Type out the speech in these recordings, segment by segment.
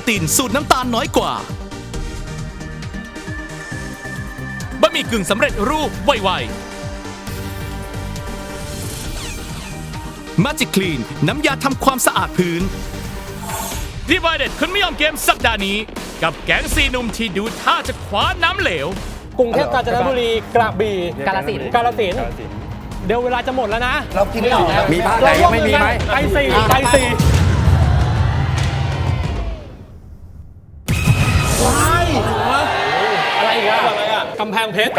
วันตินสูตรน้ำตาลน้อยกว่าบะหมี่กึ่งสำเร็จรูปไวๆ Magic Clean น้ำยาทำความสะอาดพื้น Divided คนไม่ยอมเกมสัปดาห์นี้ กับแก๊งซีหนุ่มที่ดูท่าจะคว้าน้ำเหลวกรุงเทพกาญจนบุรีกระบี่กาฬสินธุ์กาฬสินธุ์เดี๋ยวเวลาจะหมดแล้วนะ เรากินไม่ออกนะมีภาคไหนยังไม่มีไหมไปสี่ไปสี่ กำแพงเพชร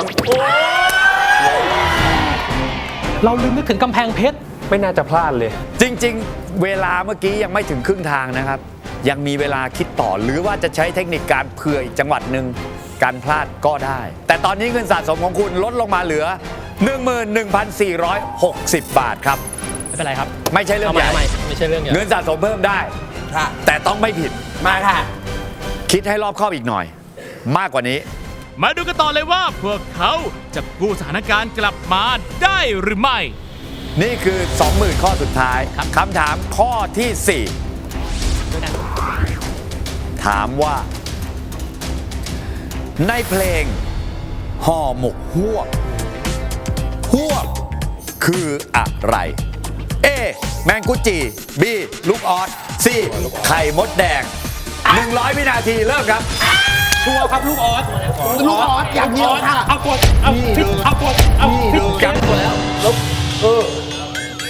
เราลืมนึกถึงกำแพงเพชรไม่น่าจะพลาดเลย จริง ๆ เวลาเมื่อกี้ยังไม่ถึงครึ่งทางนะครับ ยังมีเวลาคิดต่อหรือว่าจะใช้เทคนิคการเผื่ออีกจังหวัดหนึ่งการพลาดก็ได้ แต่ตอนนี้เงินสะสมของคุณลดลงมาเหลือ 11,460 บาทครับ ไม่เป็นไรครับ ไม่ใช่เรื่องเอาใหใหม่ญ่เอาใหม่ไม่ใช่เรื่องใหญ่เงินสะสมเพิ่มได้ ค่ะ แต่ต้องไม่ผิด มาค่ะ คิดให้รอบคอบอีกหน่อย มากกว่านี้ มาดูกันต่อเลยว่าพวกเขาจะกู้สถานการณ์กลับมาได้หรือไม่ นี่คือ 20,000 ข้อสุดท้ายคำถามข้อที่ 4 ถามว่า ในเพลงห่อหมกฮวกฮวกคืออะไร A แมงกุจี B ลูกออส C ไข่มดแดง 100วินาทีเริ่มครับ ชัวร์ครับลูกออสลูกออสอย่างเดียวค่ะเอากดเอาพิกเอากดเอาพิกจับกดแล้วลบเออ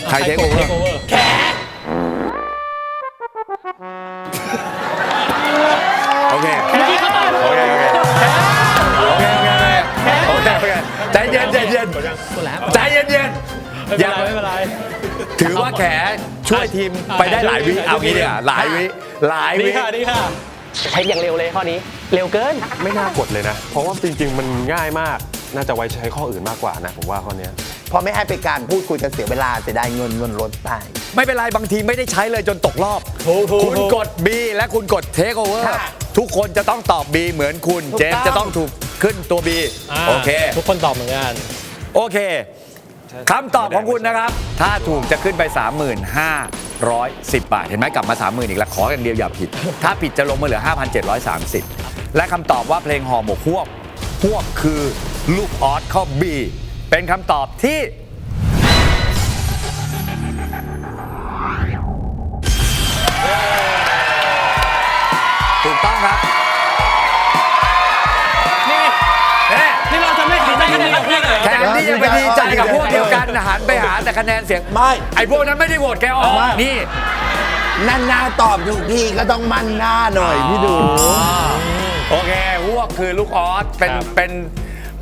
ใครเทคโอเวอร์แขโอเคเมื่อกี้เขาตอโอเคโอเคโอเคโอเคโอเคใจเย็นใจเย็นใจเย็นเย็นอย่าไม่เป็นไรถือว่าแขช่วยทีมไปได้หลายวิเอางี้ดีกว่าหลายวิหลายวิดีค่ะดีค่ะ ใช้อย่างเร็วเลยข้อนี้ เร็วเกิน ไม่น่ากดเลยนะ เพราะว่าจริง ๆ มันง่ายมาก น่าจะไว้ใช้ข้ออื่นมากกว่านะ ผมว่าข้อเนี้ย เพราะไม่ให้เป็นการพูดคุยกันเสียเวลาเสียดายเงินเงินล้นไป ไม่เป็นไร บางทีไม่ได้ใช้เลยจนตกรอบถูกถูกคุณถูกกด B และคุณกด Take Over ค่ะทุกคนจะต้องตอบ B เหมือนคุณ ถูกเจมส์ต้องจะต้องถูกขึ้นตัว B าโอเค ทุกคนตอบเหมือนกัน โอเคคำตอบของคุณนะครับ ถ้าถูกจะขึ้นไป 3510 บาท เห็นไหมกลับมา 30,000 อีกแล้วขออย่างเดียวอย่าผิด ถ้าผิดจะลงมาเหลือ 5,730 และคำตอบว่าเพลงห่อหมกพวกพวกคือลูกออสข้อ B เป็นคำตอบที่ กับพวกเดียวกันหันไปหาแต่คะแนนเสียง ไม่ ไอ้พวกนั้นไม่ได้โหวตแกออก ไม่ นี่นั่นหน้าตอบถูกทีก็ต้องมั่นหน้าหน่อยพี่ดู โอเคพวกคือลูกออสเป็นเป็น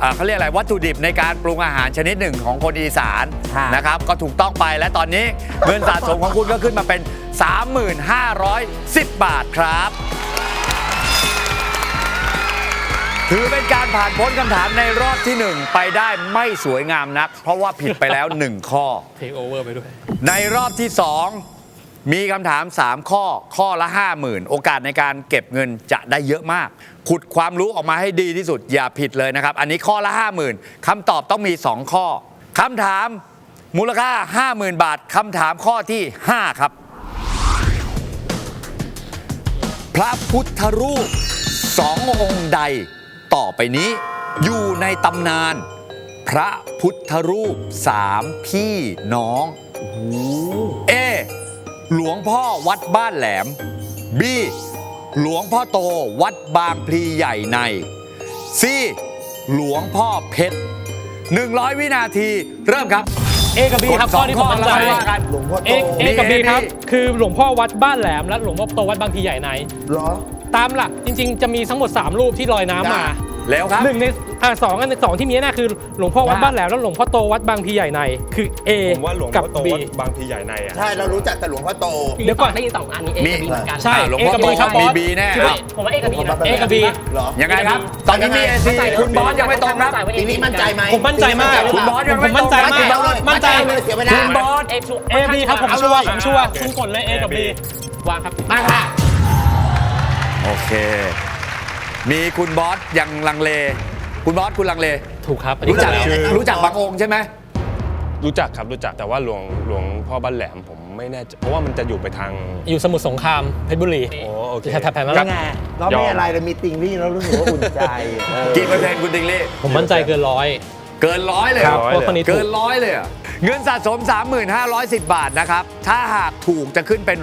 อ่าเขาเรียกอะไรวัตถุดิบในการปรุงอาหารชนิดหนึ่งของคนอีสานค่ะนะครับ ก็ถูกต้องไปและตอนนี้ เงินสะสมของคุณก็ขึ้นมาเป็น 3510 บาทครับ ถือเป็นการผ่านพ้นคำถามในรอบที่1ไปได้ไม่สวยงามนัก เพราะว่าผิดไปแล้ว 1 ข้อ เทคโอเวอร์ไปด้วย ในรอบที่ 2 มีคำถาม 3 ข้อ ข้อละ 50,000 โอกาสในการเก็บเงินจะได้เยอะมาก ขุดความรู้ออกมาให้ดีที่สุดอย่าผิดเลยนะครับ อันนี้ข้อละ 50,000คำตอบต้องมี 2 ข้อคำถามมูลค่า 50,000 บาทคำถามข้อที่ 5 ครับ พระพุทธรูปสององค์ใด ต่อไปนี้ อยู่ในตำนาน พระพุทธรูปสามพี่น้อง เอ หลวงพ่อวัดบ้านแหลม B หลวงพ่อโตวัดบางพลีใหญ่ใน C หลวงพ่อเพชร 100 วินาที เริ่มครับ เอกับบีครับกดสข้อองที่ข้ผอมมั่นใจแล้วว่ากัน หลวงพ่อเอโตเอกับบีนี่ครับนี่คือหลวงพ่อวัดบ้านแหลมและหลวงพ่อโตวัดบางพลีใหญ่ใน เหรอ ตามหลักจริง ๆ จะมีทั้งหมด 3 รูปที่ลอยน้ำมาแล้วครับหนึ่งในอ่าสองอันสองที่มีแน่คือหลวงพ่อวัดบ้านแหลมและหลวงพ่อโตวัดบางพลีใหญ่ใน คือ A ผมว่าหลวงกัพ่บ อโต B วัดบางพีใหญ่ในอะ ใช่เรารู้จักแต่หลวงพ่อโต เดี๋ยวก่อนได้ยินสองอันนี้เอมีกับบีเหมือนกันใช่อ่าหลวงพ่อเอกับ B โตครับมีบอส B แน่คิดว่าผมว่าเอกับบีนะเอกับ B เหรอยังไงครับ ตอนนี้มี AC คุณบอสยังไม่ตรงครับ ทีนี้มั่นใจไหมผมมั่นใจมากคุณบอสยังผไม่มตรมั่นงใจครับมากคุณบอสมั่นใจเลยเสียเวลา คุณบอสเอชัว A B ครับผมชัวร์ผมชัวร์คุณกดเลย A กับ B วางครับ มาค่ะ โอเค มีคุณบอสยังลังเล คุณบอสคุณลังเล ถูกครับอันนี้รู้จักคือ รู้จักบางองค์ใช่ไหม รู้จักครับรู้จักแต่ว่าหลวงหลวงพ่อบ้านแหลมผมไม่แน่ใจเพราะว่ามันจะอยู่ไปทาง อยู่สมุทรสงครามเพชรบุรีโอ้โอเค แถบๆนั้นยังไงก็ไม่อะไรเลยมีติงลี่แล้วรู้สึกว่าอุ่นใจเออกี่เปอร์เซ็นต์คุณติงลี่ผมมั่นใจเกินร้อย เกินร้อยเลยครับเหรอเพราะคนนี้ถูเกิกนร้อยเลยเหรอเงินสะสม 3510 บาทนะครับ ถ้าหากถูกจะขึ้นเป็น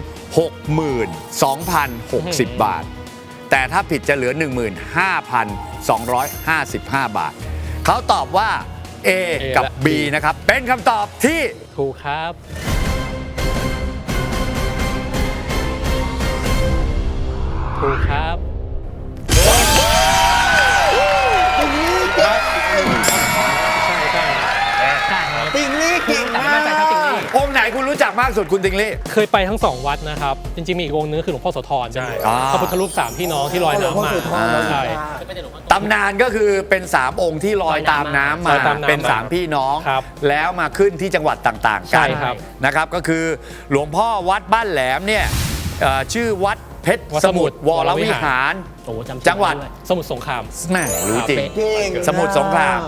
62,060 บาท แต่ถ้าผิดจะเหลือ 15,255 บาท เขาตอบว่า A กับ B นะครับ เป็นคำตอบที่ถูกครับ ถูกครับ ค์ไหนคุณรู้จักมากสุดคุณติงลี่ เคยไปทั้งสองวัดนะครับ จริงๆมีอีกองค์นึงคือหลวงพ่อโสธรใช่อ่า พระพุทธรูปสามพี่น้องที่ลอยน้ำมาหลวงพ่อโสธรเราใช่ ตำนานก็คือเป็น 3 องค์ที่ลอยตามน้ำลมาอยตามน้ำเป็นมา3พี่น้อง ครับแล้วมาขึ้นที่จังหวัดต่างๆใช่กันครับนะครับก็คือหลวงพ่อวัดบ้านแหลมเนี่ยเอ่อชื่อวัดเพชรวัดสสมุมุททรรวรวิหาร โอ้จำชื่อจังหวัดได้วยสมุทรสงครามแม่รู้จริง เก่ง สมุทรสงคราม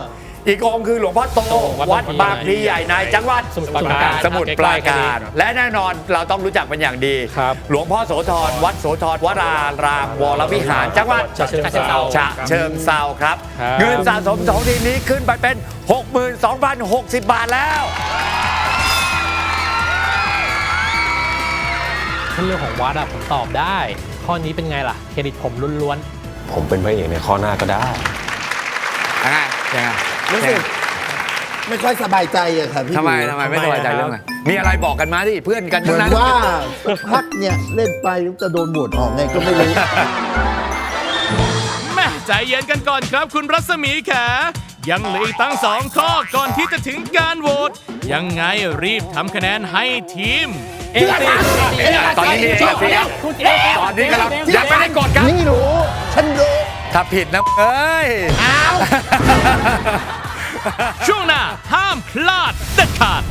อีกองค์คือหลวงพ่อโตโต วัวัดดบาบางงพพลีลีใหญ่ในจังหวัดสมุทรปราการสมุทรปราใกล้ๆกันการและแน่นอนเราต้องรู้จักเป็นอย่างดี ครับ หลวงพ่อโสธรวัดโสธรวรารามวรวิหารจังหวัด ฉะเชิงเทรา ฉะเชิงเซาครับ ครับ เงินสะสมสองทีมนี้ขึ้นไปเป็น 62,060 บาทแล้ว ถ้าเรื่องของวัดอะผมตอบได้ ข้อนี้เป็นไงล่ะ เครดิตผมล้วนผมเป็นพระเอกในข้อหน้าก็ได้ยังไงยังไง รู้สึกไม่ค่อยสบายใจอะค่ะพี่ทำไมดูทำไมไม่สบายใจเรื่องอะไรมีอะไรบอกกันมาดิเพื่อนกันเหมืทั้องนนั้นว่าสักพักเนี่ยเล่นไปจะโดนโหวตออกไงก็ไม่รู้ แม่ใจเย็นกันก่อนครับคุณรัศมีแข ยังเหลืออีกตั้งสองข้อก่อนที่จะถึงการโหวตยังไงรีบทำคะแนนให้ทีมๆเอ็กซ์ตอนนี้มีเอกสิทธิ์ตอนนี้กำลังยังไม่ได้กดครับนี่รู้ ฉันรู้ ถ้าผิดนะเอ้ย ช่วงหน้าห้ามพลาดเด็ดขาด